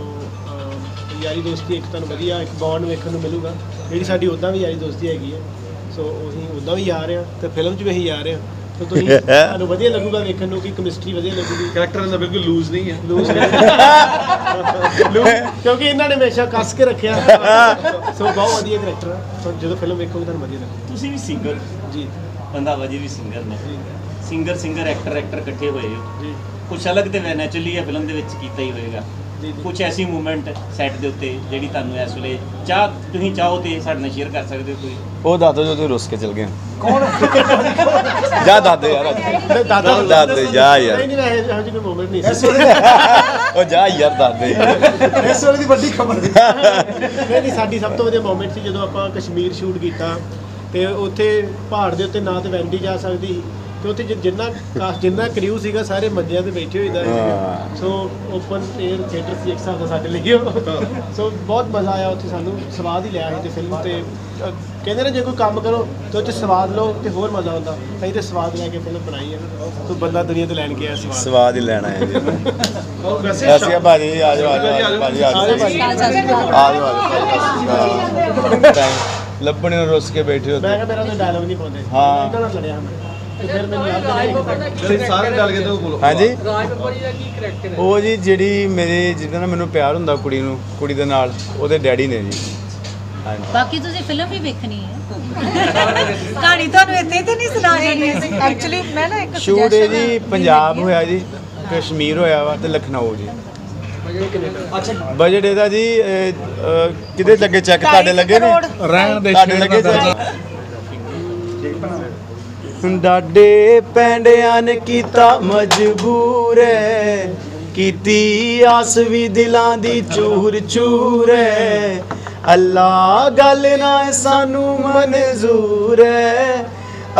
ਯਾਰੀ ਦੋਸਤੀ ਇੱਕ ਤੁਹਾਨੂੰ ਵਧੀਆ ਇੱਕ ਬੌਂਡ ਵੇਖਣ ਨੂੰ ਮਿਲੂਗਾ। ਜਿਹੜੀ ਸਾਡੀ ਉਦਾਂ ਵੀ ਯਾਰੀ ਦੋਸਤੀ ਹੈਗੀ ਹੈ। ਸੋ ਅਸੀਂ ਉਦਾਂ ਵੀ ਯਾਰ ਆ ਤੇ ਫਿਲਮ 'ਚ ਵੀ ਅਸੀਂ ਯਾਰ ਆ। ਸੋ ਤੁਸੀਂ (laughs) ਤੁਹਾਨੂੰ ਵਧੀਆ ਲੱਗੂਗਾ ਵੇਖਣ ਨੂੰ ਕਿ ਕੈਮਿਸਟਰੀ ਵਧੀਆ ਲੱਗੂਗੀ। ਕੈਰੈਕਟਰ ਦਾ ਬਿਲਕੁਲ ਲੂਜ਼ ਨਹੀਂ ਹੈ ਲੂਜ਼ (laughs) ਕਿਉਂਕਿ ਇਹਨਾਂ ਨੇ ਹਮੇਸ਼ਾ ਕੱਸ ਕੇ ਰੱਖਿਆ। ਸੋ ਬਹੁਤ ਵਧੀਆ ਕਰੈਕਟਰ ਆ। ਸੋ ਜਦੋਂ ਫਿਲਮ ਵੇਖੋਗੇ ਤੁਹਾਨੂੰ ਵਧੀਆ ਲੱਗੂਗਾ। ਤੁਸੀਂ ਵੀ ਸਿੰਗਰ ਜੀ। ਰੰਧਾਵਾ ਜੀ ਵੀ ਸਿੰਗਰ ਨੇ। ਸਿੰਗਰ ਸਿੰਗਰ ਐਕਟਰ ਐਕਟਰ ਇਕੱਠੇ ਹੋਏ ਹੋ। ਜੀ। ਕੁਛ ਅਲੱਗ ਤੇ ਨੈਚੁਰਲੀ ਇਹ ਫਿਲਮ ਦੇ ਵਿੱਚ ਕੀਤਾ ਹੀ ਹੋਏਗਾ। ਜੀ, ਜੀ। ਕੁਛ ਐਸੀ ਮੂਵਮੈਂਟ ਸੈੱਟ ਦੇ ਉੱਤੇ ਜਿਹੜੀ ਤੁਹਾਨੂੰ ਇਸ ਵੇਲੇ ਚਾਹ ਤੁਸੀਂ ਚਾਹੋ ਤੇ ਸਾਡੇ ਨਾਲ ਸ਼ੇਅਰ ਕਰ ਸਕਦੇ ਹੋ ਕੋਈ? ਉਹ ਦਾਦੋ ਜੋ ਤੁਸੀਂ ਰੁੱਸ ਕੇ ਚਲ ਗਏ ਕੌਣ? ਜਾ ਦਾਦੇ ਯਾਰ ਨਹੀਂ, ਦਾਦਾ ਦਾਦੇ ਜਾ ਯਾਰ। ਨਹੀਂ ਨਹੀਂ ਮੈਂ ਇਹੋ ਜਿਹੀ ਕੋਈ ਮੂਮੈਂਟ ਨਹੀਂ ਇਸ ਵੇਲੇ ਉਹ ਜਾ ਯਾਰ ਦਾਦੇ। ਇਸ ਵੇਲੇ ਦੀ ਵੱਡੀ ਖਬਰ ਨਹੀਂ ਨਹੀਂ ਸਾਡੀ ਸਭ ਤੋਂ ਵਧੀਆ ਮੂਮੈਂਟ ਸੀ ਜਦੋਂ ਆਪਾਂ ਕਸ਼ਮੀਰ ਸ਼ੂਟ ਕੀਤਾ ਤੇ ਉੱਥੇ ਪਹਾੜ ਦੇ ਉੱਤੇ ਨਾ ਤੇ ਵੈਂਡੀ ਜਾ ਸਕਦੀ ਸੀ। ਤੇ ਉੱਥੇ ਜਿ- ਜਿੰਨਾ ਕਾਸ ਜਿੰਨਾ ਕ੍ਰਿਊ ਸੀਗਾ ਸਾਰੇ ਮੰਜਿਆਂ ਤੇ ਬੈਠੇ ਹੋਈਦਾ ਹਾਂ। ਸੋ। ਓਪਨ 에ਅਰ ਥੀਏਟਰ ਸੀ ਇੱਕ ਹਿਸਾਬ ਦਾ ਸਾਡੇ ਲਈ ਉਹ। ਸੋ ਬਹੁਤ ਮਜ਼ਾ ਆਇਆ ਉੱਥੇ ਸਾਨੂੰ ਸਵਾਦ ਹੀ ਲਿਆ ਸੀ ਤੇ ਫਿਲਮ ਤੇ। ਅ, ਕਹਿੰਦੇ ਨੇ ਜੇ ਕੋਈ ਕੰਮ ਕਰੋ ਤੇ ਉੱਥੇ ਸਵਾਦ ਲਓ ਤੇ ਹੋਰ ਮਜ਼ਾ ਆਉਂਦਾ। ਅਸੀਂ ਤੇ ਸਵਾਦ ਲੈ ਕੇ ਫਿਲਮ ਬਣਾਈ ਹੈ ਸੋ ਬੰਦਾ ਦੁਨੀਆ ਤੇ ਲੈਣ ਗਿਆ ਸਵਾਦ। ਸਵਾਦ ਹੀ ਲੈਣਾ ਹੈ ਜੀ ਵੈਸੇ ਅਸੀਂ ਆ ਭਾਜੀ ਆ ਜਾਓ ਆ ਜਾਓ ਭਾਜੀ ਆ ਜਾਓ। ਭਾਜੀ। ਆ ਜਾਓ ਆ ਜਾਓ। ਲੱਭਣੇ ਨੂੰ ਰੁੱਸ ਕੇ ਬੈਠੇ ਹੋ। ਮੈਂ ਕਿਹਾ ਮੇਰਾ ਤਾਂ ਡਾਇਲੌਗ ਨਹੀਂ ਪਾਉਂਦੇ। ਹਾਂ। ਇਹਨਾਂ ਨਾਲ ਲੜਿਆ ਮੈਂ ਤੇ ਫਿਰ ਮੈਨੂੰ ਯਾਦ ਨਹੀਂ ਸਾਰੇ ਡਲ ਕੇ ਤੋਂ ਬੋਲੋ। ਹਾਂਜੀ। ਰਾਜ ਬੱਬਰ ਜੀ ਦਾ ਕੀ ਕਰੈਕਟਰ ਉਹ ਜੀ ਜਿਹੜੀ ਮੇਰੇ ਜਿਹਦੇ ਨਾਲ ਮੈਨੂੰ ਪਿਆਰ ਹੁੰਦਾ ਕੁੜੀ ਨੂੰ ਕੁੜੀ ਦੇ ਨਾਲ ਉਹਦੇ ਡੈਡੀ ਨੇ ਜੀ। ਹਾਂਜੀ। ਬਾਕੀ ਤੁਸੀਂ ਫਿਲਮ ਵੀ ਵੇਖਣੀ ਹੈ। ਕਹਾਣੀ ਤੁਹਾਨੂੰ ਇੱਥੇ ਤੇ ਨਹੀਂ ਸੁਣਾ ਜਾਣੀ ਐਕਚੁਅਲੀ ਮੈਂ ਨਾ ਇੱਕ ਸ਼ੂਟ ਇਹ ਜੀ ਪੰਜਾਬ ਹੋਇਆ ਜੀ ਕਸ਼ਮੀਰ ਹੋਇਆ ਵਾ ਤੇ ਲਖਨਊ ਜੀ। ਅੱਛਾ। ਬਜਟ ਇਹਦਾ ਜੀ ਲੱਗੇ ਚੈੱਕ ਤੁਹਾਡੇ ਲੱਗੇ ਨੇ? ਰਹਿਣ ਦੇ ਤੁਹਾਡੇ ਲੱਗੇ ਚੈੱਕ ਡਾਡੇ ਪੈਂਡਿਆਂ ਨੇ ਕੀਤਾ ਮਜਬੂਰ ਐ। ਕੀਤੀ ਆਸ ਵੀ ਦਿਲਾਂ ਦੀ ਚੂਰ ਚੂਰ ਐ। ਅੱਲਾ ਗੱਲ ਨਾ ਏ ਸਾਨੂੰ ਮਨਜ਼ੂਰ ਐ।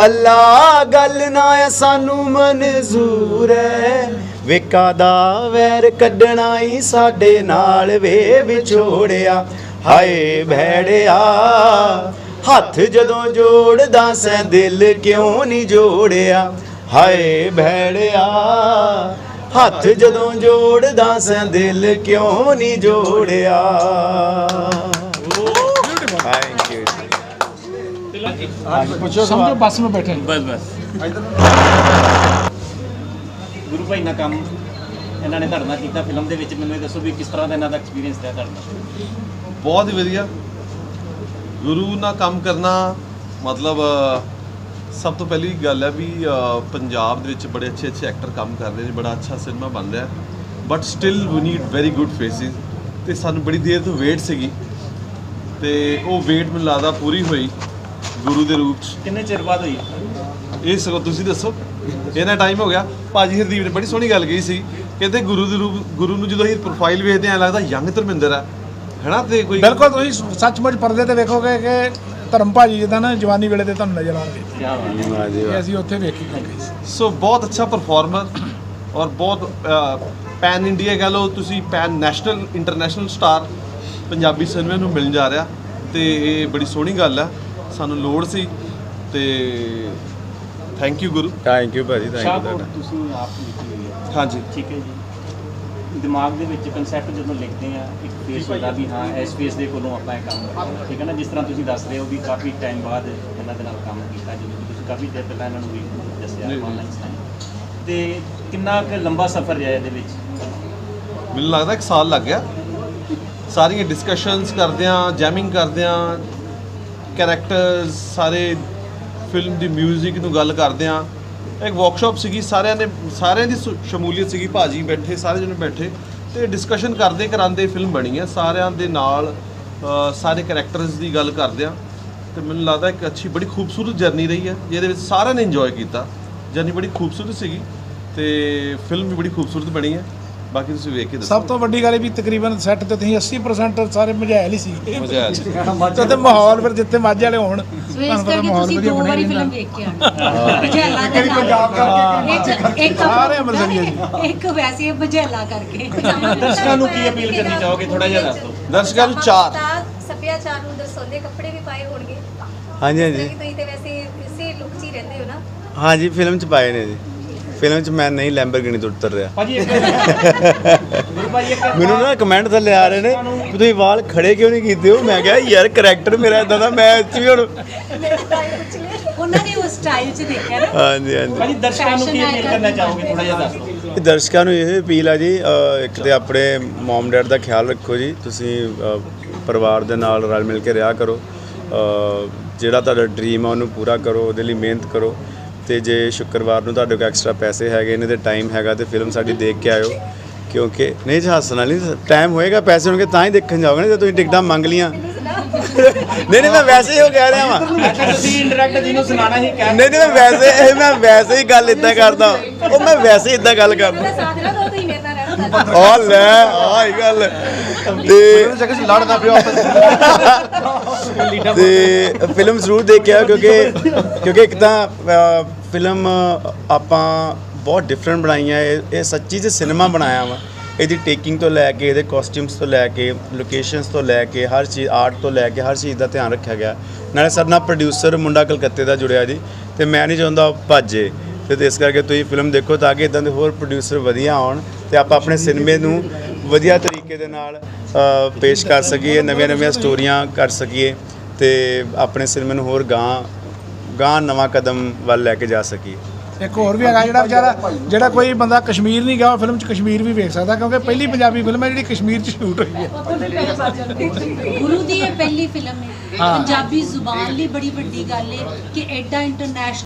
ਅੱਲਾ ਗੱਲ ਨਾ ਏ ਸਾਨੂੰ ਮਨਜ਼ੂਰ ਐ। ਵਿਕਾ ਦਾ ਵੈਰ ਕੱਢਣਾ ਹੀ ਸਾਡੇ ਨਾਲ ਵੇ ਵਿਛੋੜਿਆ। ਹਾਏ ਭੈੜਿਆ ਹੱਥ ਜਦੋਂ ਜੋੜਦਾ ਸੈਂ ਦਿਲ ਕਿਉਂ ਨਹੀਂ ਜੋੜਿਆ? ਹਾਏ ਭੈੜਿਆ ਹੱਥ ਜਦੋਂ ਜੋੜਦਾ ਸੈਂ ਦਿਲ ਕਿਉਂ ਨਹੀਂ ਜੋੜਿਆ? ਥੈਂਕ ਯੂ ਪੁੱਛੋ ਸਮਝੋ ਬੱਸ ਵਿੱਚ ਬੈਠੇ ਬਸ ਬਸ। ਗੁਰੂ ਭਾਈ ਨਾਲ ਕੰਮ ਇਹਨਾਂ ਨੇ ਨਾਲ ਕੀਤਾ ਫਿਲਮ ਦੇ ਵਿੱਚ। ਮੈਨੂੰ ਇਹ ਦੱਸੋ ਵੀ ਕਿਸ ਤਰ੍ਹਾਂ ਦਾ ਇਹਨਾਂ ਦਾ ਐਕਸਪੀਰੀਅੰਸ ਰਿਹਾ ਨਾਲ? ਬਹੁਤ ਹੀ ਵਧੀਆ। ਗੁਰੂ ਨਾਲ ਕੰਮ ਕਰਨਾ ਮਤਲਬ ਸਭ ਤੋਂ ਪਹਿਲੀ ਗੱਲ ਹੈ ਵੀ ਪੰਜਾਬ ਦੇ ਵਿੱਚ ਬੜੇ ਅੱਛੇ ਅੱਛੇ ਐਕਟਰ ਕੰਮ ਕਰ ਰਹੇ ਨੇ ਬੜਾ ਅੱਛਾ ਸਿਨੇਮਾ ਬਣ ਰਿਹਾ but still we need very good faces ਤੇ ਸਾਨੂੰ ਬੜੀ ਦੇਰ ਤੋਂ ਵੇਟ ਸੀਗੀ ਤੇ ਉਹ ਵੇਟ ਮੈਨੂੰ ਲੱਗਦਾ ਪੂਰੀ ਹੋਈ ਗੁਰੂ ਦੇ ਰੂਪ 'ਚ। ਕਿੰਨੇ ਚਿਰ ਬਾਅਦ ਹੋਈ? ਇਹ ਸਗੋਂ ਤੁਸੀਂ ਦੱਸੋ ਇਹਨਾਂ ਟਾਈਮ ਹੋ ਗਿਆ। ਭਾਜੀ ਹਰਦੀਪ ਨੇ ਬੜੀ ਸੋਹਣੀ ਗੱਲ ਕਹੀ ਸੀ ਕਹਿੰਦੇ ਗੁਰੂ ਦੇ ਰੂਪ ਗੁਰੂ ਨੂੰ ਜਦੋਂ ਅਸੀਂ ਪ੍ਰੋਫਾਈਲ ਵੇਖਦੇ ਆਂ ਲੱਗਦਾ ਯੰਗ ਧਰਮਿੰਦਰ ਹੈ। ਹੈਨਾ ਤੇ ਕੋਈ ਬਿਲਕੁਲ ਤੁਸੀਂ ਸੱਚਮੁੱਚ ਪਰਦੇ ਤੇ ਵੇਖੋਗੇ ਕਿ ਧਰਮ ਭਾਜੀ ਜਿੱਦਾਂ ਨਾ ਜਵਾਨੀ ਵੇਲੇ ਤੇ ਤੁਹਾਨੂੰ ਨਜ਼ਰ ਆਉਣਗੇ। ਕੀ ਬਾਤ ਇਹ ਅਸੀਂ ਉੱਥੇ ਵੇਖੀ ਲੱਗੇ ਸੀ ਸੋ ਬਹੁਤ ਅੱਛਾ ਪਰਫਾਰਮਰ ਔਰ ਬਹੁਤ ਪੈਨ ਇੰਡੀਆ ਕਹ ਲਓ ਤੁਸੀਂ pan national international star Punjabi ਸਿਨੇਮੇ ਨੂੰ ਮਿਲਣ ਜਾ ਰਿਹਾ ਤੇ ਇਹ ਬੜੀ ਸੋਹਣੀ ਗੱਲ ਹੈ ਸਾਨੂੰ ਲੋੜ ਸੀ ਤੇ thank you Guru. Thank you ਭਾਜੀ ਥੈਂਕ ਯੂ ਤੁਹਾਡਾ। ਤੁਸੀਂ ਆਪ ਲਿਖੀ ਹੋਈ ਹੈ ਹਾਂਜੀ। ਠੀਕ ਹੈ ਜੀ। ਦਿਮਾਗ ਦੇ ਵਿੱਚ ਕਨਸੈਪਟ ਜਦੋਂ ਲਿਖਦੇ ਆ ਇੱਕ ਫੇਸ ਹੁੰਦਾ ਵੀ ਹਾਂ ਇਸ ਫੇਸ ਦੇ ਕੋਲੋਂ ਆਪਾਂ ਇਹ ਕੰਮ ਕਰਨਾ ਠੀਕ ਹੈ ਨਾ? ਜਿਸ ਤਰ੍ਹਾਂ ਤੁਸੀਂ ਦੱਸ ਰਹੇ ਹੋ ਵੀ ਕਾਫੀ ਟਾਈਮ ਬਾਅਦ ਇਹਨਾਂ ਦੇ ਨਾਲ ਕੰਮ ਕੀਤਾ ਜਿਵੇਂ ਤੁਸੀਂ ਕਾਫੀ ਦੇਰ ਪਹਿਲਾਂ ਇਹਨਾਂ ਨੂੰ ਵੀ ਦੱਸਿਆ। Online sign. ਤੇ ਕਿੰਨਾ ਕੁ ਲੰਬਾ ਸਫ਼ਰ ਰਿਹਾ ਇਹਦੇ ਵਿੱਚ? ਮੈਨੂੰ ਲੱਗਦਾ ਇੱਕ ਸਾਲ ਲੱਗ ਗਿਆ। ਸਾਰੀਆਂ ਡਿਸਕਸ਼ਨਸ ਕਰਦਿਆਂ ਜੈਮਿੰਗ ਕਰਦਿਆਂ ਕੈਰੈਕਟਰਸ ਸਾਰੇ ਫਿਲਮ ਦੀ 뮤직 ਨੂੰ ਗੱਲ ਕਰਦਿਆਂ ਇੱਕ ਵਰਕਸ਼ਾਪ ਸੀਗੀ ਸਾਰਿਆਂ ਨੇ ਸਾਰਿਆਂ ਦੀ ਸੁ- ਸ਼ਮੂਲੀਅਤ ਸੀਗੀ ਭਾਜੀ ਬੈਠੇ ਸਾਰੇ ਜਣੇ ਬੈਠੇ ਤੇ ਡਿਸਕਸ਼ਨ ਕਰਦੇ ਕਰਾਂਦੇ ਫਿਲਮ ਬਣੀ ਹੈ ਸਾਰਿਆਂ ਦੇ ਨਾਲ ਅ, ਸਾਰੇ ਕੈਰੈਕਟਰਸ ਦੀ ਗੱਲ ਕਰਦਿਆਂ ਤੇ ਮੈਨੂੰ ਲੱਗਦਾ ਇੱਕ ਅੱਛੀ ਬੜੀ ਖੂਬਸੂਰਤ ਜਰਨੀ ਰਹੀ ਹੈ ਜਿਹਦੇ ਵਿੱਚ ਸਾਰਿਆਂ ਨੇ ਇੰਜੋਏ ਕੀਤਾ। ਜਰਨੀ ਬੜੀ ਖੂਬਸੂਰਤ ਸੀਗੀ ਤੇ ਫਿਲਮ ਵੀ ਬੜੀ ਖੂਬਸੂਰਤ ਬਣੀ ਹੈ ਬਾਕੀ ਤੁਸੀਂ ਵੇਖ ਕੇ ਦੱਸੋ। ਸਭ ਤੋਂ ਵੱਡੀ ਗੱਲ ਇਹ ਵੀ ਤਕਰੀਬਨ ਸੈੱਟ ਤੇ ਤੁਸੀਂ 80% ਸਾਰੇ ਮਝੈਲ ਹੀ ਸੀ। ਮਝੈਲ ਸੀ। ਤੇ ਮਾਹੌਲ ਫਿਰ ਜਿੱਥੇ ਮਾਝੇ ਵਾਲੇ ਹੋਣ ਤੁਹਾਨੂੰ ਪਤਾ ਕਰਕੇ ਮਾਹੌਲ ਤੁਸੀਂ ਵਧੀਆ ਦੋ ਬਣਿਆ ਵਾਰੀ ਰਹਿੰਦਾ। ਫਿਲਮ ਵੇਖ ਕੇ ਆਣੀ ਨਾਲ। ਪੰਜਾਬ ਕਰਕੇ ਇੱਕ ਇੱਕ ਸਾਰੇ ਅੰਮ੍ਰਿਤਸਰੀ ਆ ਇੱਕ ਵੈਸੇ ਬਜੈਲਾ ਕਰਕੇ। ਦਰਸ਼ਕਾਂ ਨੂੰ ਕੀ ਅਪੀਲ ਕਰਨੀ ਚਾਹੋਗੇ? ਥੋੜਾ ਜਿਹਾ ਦੱਸ। ਦਿਓ ਦਰਸ਼ਕਾਂ ਨੂੰ ਚਾਰ। ਤਾਂ ਸੱਭਿਆਚਾਰ ਨੂੰ ਦਰਸਾਉਂਦੇ ਕੱਪੜੇ ਵੀ ਪਾਏ ਹੋਣਗੇ। ਹਾਂਜੀ ਹਾਂਜੀ। ਤੁਸੀਂ ਤੇ ਵੈਸੇ ਇਸੇ ਲੁੱਕ 'ਚ ਹੀ ਰਹਿੰਦੇ ਹੋ ਨਾ। ਹਾਂਜੀ ਫਿਲਮ ਚ ਪਾਏ ਨੇ ਜੀ। ਫਿਲਮ ਚ ਮੈਂ ਨਹੀਂ ਲੈਂਬਰਗਿਨੀ ਤੋਂ ਉਤਰ ਰਿਹਾ। ਭਾਜੀ ਇੱਕ ਗੁਰੂ ਭਾਜੀ ਇੱਕ ਮੈਨੂੰ ਨਾ ਕਮੈਂਟ ਥੱਲੇ ਆ ਰਹੇ ਨੇ ਤੁਸੀਂ ਵਾਲ ਖੜੇ ਕਿਉਂ ਨਹੀਂ ਕੀਤੇ ਹੋ? ਮੈਂ ਕਿਹਾ ਯਾਰ ਕਰੈਕਟਰ ਮੇਰਾ ਇਦਾਂ ਦਾ ਮੈਂ 'ਚ ਵੀ ਹੁਣ ਉਹਨਾਂ ਨੇ ਉਸ ਸਟਾਈਲ 'ਚ ਦੇਖਿਆ ਨਾ। ਹਾਂਜੀ ਹਾਂਜੀ। ਭਾਜੀ ਦਰਸ਼ਕਾਂ ਨੂੰ ਕੀ ਅਪੀਲ ਕਰਨਾ ਚਾਹੋਗੇ? ਥੋੜਾ ਜਿਹਾ ਦੱਸ ਦਿਓ। ਇਹ ਦਰਸ਼ਕਾਂ ਨੂੰ ਇਹ ਅਪੀਲ ਆ ਜੀ ਅ, ਇੱਕ ਤੇ ਆਪਣੇ ਮਮ ਡੈਡ ਦਾ ਖਿਆਲ ਰੱਖੋ ਜੀ ਤੁਸੀਂ ਅ, ਪਰਿਵਾਰ ਦੇ ਨਾਲ ਰਲ ਮਿਲ ਕੇ ਰਿਹਾ ਕਰੋ। ਅ, ਜਿਹੜਾ ਤੁਹਾਡਾ ਡ੍ਰੀਮ ਆ ਉਹਨੂੰ ਪੂਰਾ ਕਰੋ ਉਹਦੇ ਲਈ ਮਿਹਨਤ ਕਰੋ। ਤੇ ਜੇ ਸ਼ੁੱਕਰਵਾਰ ਨੂੰ ਤੁਹਾਡੇ ਕੋਲ ਐਕਸਟਰਾ ਪੈਸੇ ਹੈਗੇ ਨੇ ਤੇ ਟਾਈਮ ਹੈਗਾ ਤੇ ਫਿਲਮ ਸਾਡੀ ਦੇਖ ਕੇ ਆਇਓ, ਕਿਉਂਕਿ ਨਹੀਂ ਜੀ, ਹੱਸਣ ਵਾਲੀ ਟਾਈਮ ਹੋਏਗਾ, ਪੈਸੇ ਹੋਣਗੇ ਤਾਂ ਹੀ ਦੇਖਣ ਜਾਓਗੇ ਨਾ, ਜੇ ਤੁਸੀਂ ਟਿਕਟਾਂ ਮੰਗ ਲੀਆਂ ਨਹੀਂ ਨਹੀਂ, ਮੈਂ ਵੈਸੇ ਹੀ ਉਹ ਕਹਿ ਰਿਹਾ ਵਾਂ। ਤੁਸੀਂ ਇੰਡਾਇਰੈਕਟ ਜਿਹਨੂੰ ਸੁਣਾਣਾ ਹੀ ਕਹਿ ਨਹੀਂ ਨਹੀਂ, ਮੈਂ ਵੈਸੇ ਮੈਂ ਵੈਸੇ ਹੀ ਗੱਲ ਇਦਾਂ ਕਰਦਾ। ਉਹ ਮੈਂ ਵੈਸੇ ਹੀ ਇਦਾਂ ਗੱਲ ਕਰਦਾ। ਆ ਲੈ ਆ ਗੱਲ। ਤੇ ਜਗ੍ਹਾ ਲੜਦਾ ਪਿਆ ਤੇ ਫਿਲਮ ਜ਼ਰੂਰ ਦੇਖਿਆ, ਕਿਉਂਕਿ ਕਿਉਂਕਿ ਇੱਕ ਤਾਂ ਫਿਲਮ ਆਪਾਂ ਬਹੁਤ ਡਿਫਰੈਂਟ ਬਣਾਈ ਹੈ ਇਹ ਇਹ ਸੱਚੀ ਚ ਸਿਨੇਮਾ ਬਣਾਇਆ ਵਾ ਇਹਦੀ ਟੇਕਿੰਗ ਤੋਂ ਲੈ ਕੇ ਇਹਦੇ ਕਾਸਟਿਊਮਸ ਤੋਂ ਲੈ ਕੇ ਲੋਕੇਸ਼ਨਸ ਤੋਂ ਲੈ ਕੇ ਹਰ ਚੀਜ਼ ਆਰਟ ਤੋਂ ਲੈ ਕੇ ਹਰ ਚੀਜ਼ ਦਾ ਧਿਆਨ ਰੱਖਿਆ ਗਿਆ। ਨਾਲੇ ਸਾਡੇ ਨਾਲ ਪ੍ਰੋਡਿਊਸਰ ਮੁੰਡਾ ਕਲਕੱਤੇ ਦਾ ਜੁੜਿਆ ਜੀ ਤੇ ਮੈਂ ਨਹੀਂ ਚਾਹੁੰਦਾ ਉਹ ਭੱਜੇ। ਤੇ ਇਸ ਕਰਕੇ ਤੁਸੀਂ ਫਿਲਮ ਦੇਖੋ ਤਾਂ ਕਿ ਇਦਾਂ ਦੇ ਹੋਰ ਪ੍ਰੋਡਿਊਸਰ ਵਧੀਆ ਆਉਣ ਤੇ ਆਪਾਂ ਆਪਣੇ ਸਿਨੇਮੇ ਨੂੰ ਵਧੀਆ ਤਰੀਕੇ ਦੇ ਨਾਲ ਅ, ਪੇਸ਼ ਕਰ ਸਕੀਏ ਨਵੀਆਂ ਨਵੀਆਂ ਸਟੋਰੀਆਂ ਕਰ ਸਕੀਏ ਤੇ ਆਪਣੇ ਸਿਨੇਮੇ ਨੂੰ ਹੋਰ ਗਾਂ ਗਾਂ ਨਵਾਂ ਕਦਮ ਵੱਲ ਲੈ ਕੇ ਜਾ ਸਕੀਏ ਇੱਕ ਹੋਰ ਵੀ ਹੈਗਾ ਜਿਹੜਾ ਵਿਚਾਰਾ ਜਿਹੜਾ ਕੋਈ ਬੰਦਾ ਕਸ਼ਮੀਰ ਨਹੀਂ ਗਿਆ ਉਹ ਫਿਲਮ 'ਚ ਕਸ਼ਮੀਰ ਵੀ ਵੇਖ ਸਕਦਾ ਕਿਉਂਕਿ ਪਹਿਲੀ ਪੰਜਾਬੀ ਫਿਲਮ ਹੈ ਜਿਹੜੀ ਕਸ਼ਮੀਰ 'ਚ ਸ਼ੂਟ ਹੋਈ ਹੈ। ਗੁਰੂ ਦੀ ਇਹ ਪਹਿਲੀ ਫਿਲਮ ਹੈ। ਹਾਂ। ਪੰਜਾਬੀ ਜ਼ੁਬਾਨ ਲਈ ਬੜੀ ਵੱਡੀ ਗੱਲ ਹੈ ਕਿ ਐਡਾ ਇੰਟਰਨੈਸ਼ਨਲ